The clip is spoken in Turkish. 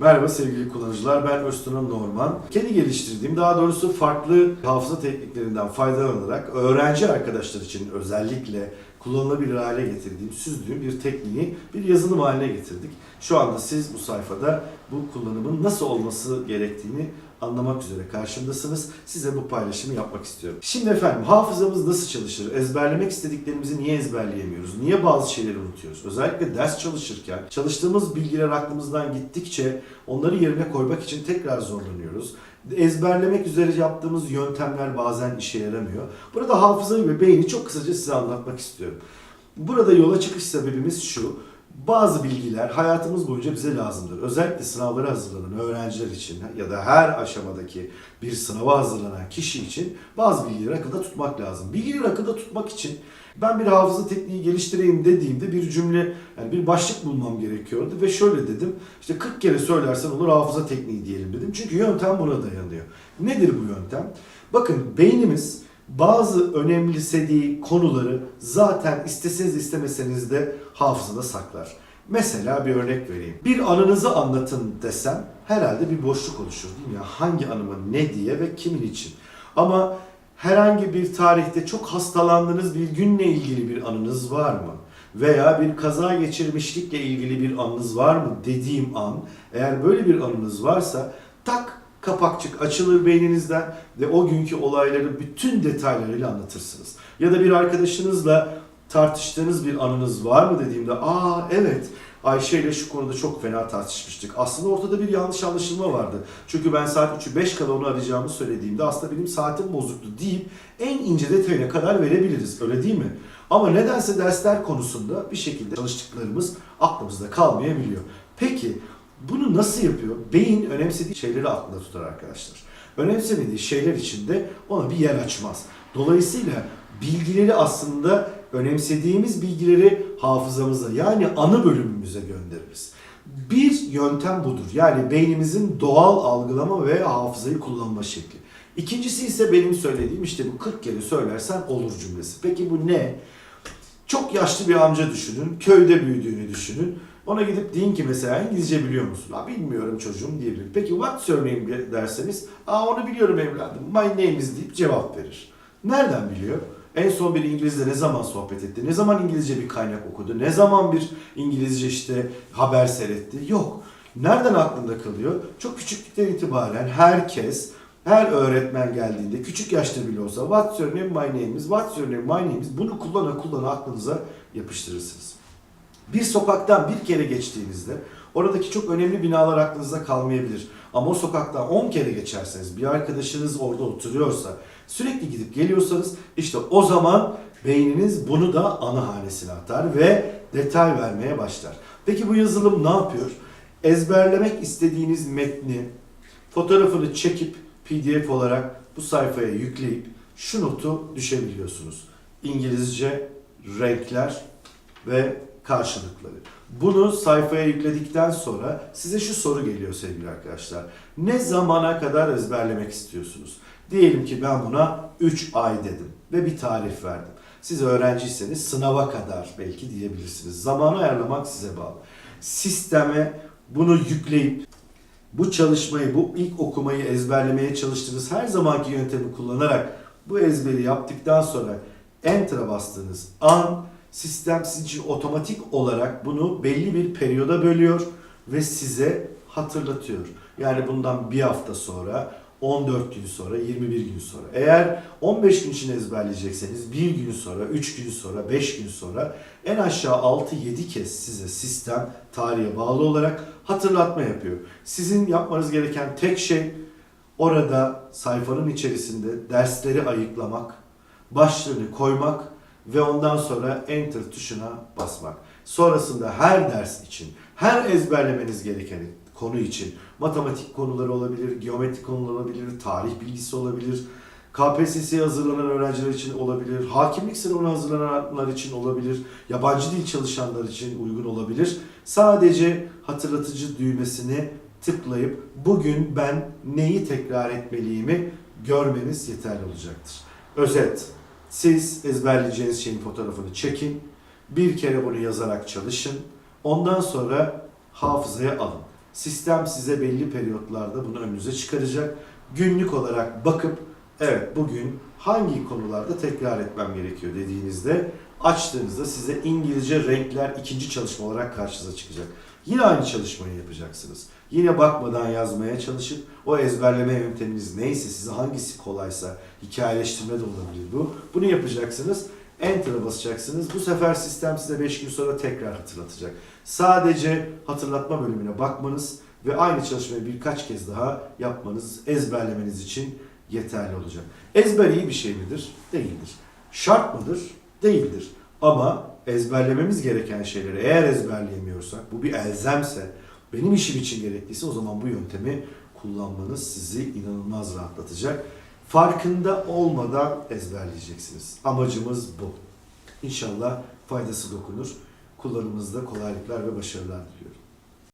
Merhaba sevgili kullanıcılar, ben Öztunan Norman. Kendi geliştirdiğim, daha doğrusu farklı hafıza tekniklerinden faydalanarak öğrenci arkadaşlar için özellikle kullanılabilir hale getirdiğim, süzdüğüm bir tekniği bir yazılım haline getirdik. Şu anda siz bu sayfada bu kullanımın nasıl olması gerektiğini anlamak üzere karşımdasınız. Size bu paylaşımı yapmak istiyorum. Şimdi efendim hafızamız nasıl çalışır? Ezberlemek istediklerimizi niye ezberleyemiyoruz? Niye bazı şeyleri unutuyoruz? Özellikle ders çalışırken çalıştığımız bilgiler aklımızdan gittikçe onları yerine koymak için tekrar zorlanıyoruz. Ezberlemek üzere yaptığımız yöntemler bazen işe yaramıyor. Burada hafızayı ve beyni çok kısaca size anlatmak istiyorum. Burada yola çıkış sebebimiz şu. Bazı bilgiler hayatımız boyunca bize lazımdır. Özellikle sınavlara hazırlanan öğrenciler için ya da her aşamadaki bir sınava hazırlanan kişi için bazı bilgileri akılda tutmak lazım. Bilgileri akılda tutmak için ben bir hafıza tekniği geliştireyim dediğimde bir cümle, yani bir başlık bulmam gerekiyordu ve şöyle dedim. İşte 40 kere söylersen olur hafıza tekniği diyelim dedim. Çünkü yöntem buna dayanıyor. Nedir bu yöntem? Bakın beynimiz bazı önemlisediği konuları zaten isteseniz istemeseniz de hafızada saklar. Mesela bir örnek vereyim. Bir anınızı anlatın desem herhalde bir boşluk oluşur değil mi? Ya hangi anımı ne diye ve kimin için? Ama herhangi bir tarihte çok hastalandığınız bir günle ilgili bir anınız var mı? Veya bir kaza geçirmişlikle ilgili bir anınız var mı dediğim an eğer böyle bir anınız varsa tak kapakçık açılır beyninizden ve o günkü olayları bütün detaylarıyla anlatırsınız. Ya da bir arkadaşınızla tartıştığınız bir anınız var mı dediğimde aa evet Ayşe ile şu konuda çok fena tartışmıştık. Aslında ortada bir yanlış anlaşılma vardı. Çünkü ben saat 3'ü 5 kala onu arayacağımı söylediğimde aslında benim saatim bozuktu deyip en ince detayına kadar verebiliriz. Öyle değil mi? Ama nedense dersler konusunda bir şekilde çalıştıklarımız aklımızda kalmayabiliyor. Peki bunu nasıl yapıyor? Beyin önemsediği şeyleri aklında tutar arkadaşlar. Önemsemediği şeyler için de ona bir yer açmaz. Dolayısıyla bilgileri aslında önemsediğimiz bilgileri hafızamıza yani anı bölümümüze göndeririz. Bir yöntem budur. Yani beynimizin doğal algılama ve hafızayı kullanma şekli. İkincisi ise benim söylediğim işte bu 40 kere söylersen olur cümlesi. Peki bu ne? Çok yaşlı bir amca düşünün, köyde büyüdüğünü düşünün. Ona gidip deyin ki mesela İngilizce biliyor musun? Ha bilmiyorum çocuğum diyebilir. Peki what's your name derseniz, aa onu biliyorum evladım, my name is deyip cevap verir. Nereden biliyor? En son bir İngilizle ne zaman sohbet etti? Ne zaman İngilizce bir kaynak okudu? Ne zaman bir İngilizce işte haber seyretti? Yok. Nereden aklında kalıyor? Çok küçüklükten itibaren herkes, her öğretmen geldiğinde küçük yaşta bile olsa what's your name, my name is, what's your name, my name is bunu kullana kullana aklınıza yapıştırırsınız. Bir sokaktan bir kere geçtiğinizde oradaki çok önemli binalar aklınızda kalmayabilir. Ama o sokaktan 10 kere geçerseniz bir arkadaşınız orada oturuyorsa sürekli gidip geliyorsanız işte o zaman beyniniz bunu da ana hanesine atar ve detay vermeye başlar. Peki bu yazılım ne yapıyor? Ezberlemek istediğiniz metni fotoğrafını çekip PDF olarak bu sayfaya yükleyip şu notu düşebiliyorsunuz. İngilizce, renkler ve karşılıkları. Bunu sayfaya yükledikten sonra size şu soru geliyor sevgili arkadaşlar. Ne zamana kadar ezberlemek istiyorsunuz? Diyelim ki ben buna 3 ay dedim ve bir tarih verdim. Siz öğrenciyseniz sınava kadar belki diyebilirsiniz. Zamanı ayarlamak size bağlı. Sisteme bunu yükleyip bu çalışmayı, bu ilk okumayı ezberlemeye çalıştığınız her zamanki yöntemi kullanarak bu ezberi yaptıktan sonra Enter'a bastığınız an sistem sizin otomatik olarak bunu belli bir periyoda bölüyor ve size hatırlatıyor. Yani bundan bir hafta sonra, 14 gün sonra, 21 gün sonra. Eğer 15 gün için ezberleyecekseniz bir gün sonra, 3 gün sonra, 5 gün sonra en aşağı 6-7 kez size sistem tarihe bağlı olarak hatırlatma yapıyor. Sizin yapmanız gereken tek şey orada sayfanın içerisinde dersleri ayıklamak, başlığını koymak ve ondan sonra enter tuşuna basmak. Sonrasında her ders için, her ezberlemeniz gereken konu için matematik konuları olabilir, geometri konuları olabilir, tarih bilgisi olabilir, KPSS'ye hazırlanan öğrenciler için olabilir, hakimlik sınavına hazırlananlar için olabilir, yabancı dil çalışanlar için uygun olabilir. Sadece hatırlatıcı düğmesini tıklayıp bugün ben neyi tekrar etmeliyimi görmeniz yeterli olacaktır. Özet, siz ezberleyeceğiniz şeyin fotoğrafını çekin, bir kere bunu yazarak çalışın, ondan sonra hafızaya alın. Sistem size belli periyotlarda bunu önünüze çıkaracak. Günlük olarak bakıp evet bugün hangi konularda tekrar etmem gerekiyor dediğinizde açtığınızda size İngilizce renkler ikinci çalışma olarak karşınıza çıkacak. Yine aynı çalışmayı yapacaksınız. Yine bakmadan yazmaya çalışıp o ezberleme yönteminiz neyse size hangisi kolaysa hikayeleştirme de olabilir bu. Bunu yapacaksınız. Enter'a basacaksınız. Bu sefer sistem size 5 gün sonra tekrar hatırlatacak. Sadece hatırlatma bölümüne bakmanız ve aynı çalışmayı birkaç kez daha yapmanız ezberlemeniz için yeterli olacak. Ezber iyi bir şey midir? Değildir. Şart mıdır? Değildir. Ama ezberlememiz gereken şeyleri eğer ezberleyemiyorsak, bu bir elzemse, benim işim için gerekliyse o zaman bu yöntemi kullanmanız sizi inanılmaz rahatlatacak. Farkında olmadan ezberleyeceksiniz. Amacımız bu. İnşallah faydası dokunur. Kullanımınızda kolaylıklar ve başarılar diliyorum.